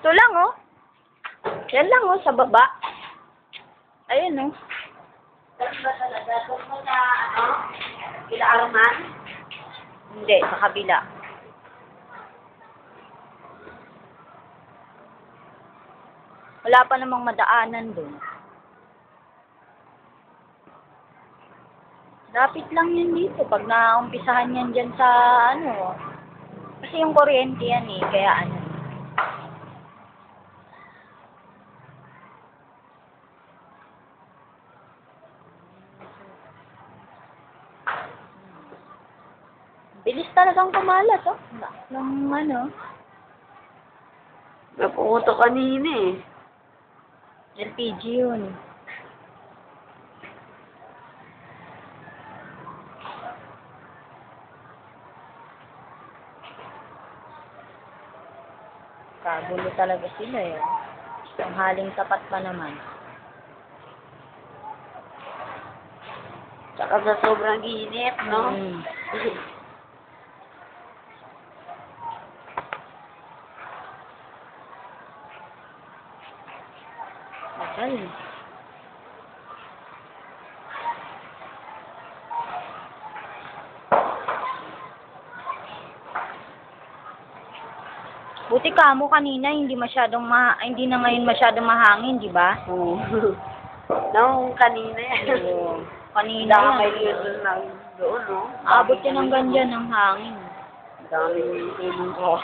Ito lang, oh. Yan lang, oh, sa baba. Ayun, oh. Tapos ba talaga? Doon sa, ano, kila Arman? Hindi, sa kabila. Wala pa namang madaanan dun. Lapit lang yan dito pag naumpisahan yan dyan sa ano. Kasi yung kuryente yan eh, kaya ano. Bilis talagang kumalas, oh. Ng ano, Napunguto kanina eh. LPG yun. Kagulo talaga sila eh. Ang haling tapat pa naman. Tsaka sa sobrang init, no? Mm. Tagal. Buti ka mo kanina hindi masyadong ma hindi na ngayon masyadong mahangin, di ba? Oo. Nung kanina yan. Oo. Kanina yan. yun doon lang doon, no? Abot yan ng ganyan ng hangin. Daming tulong ko.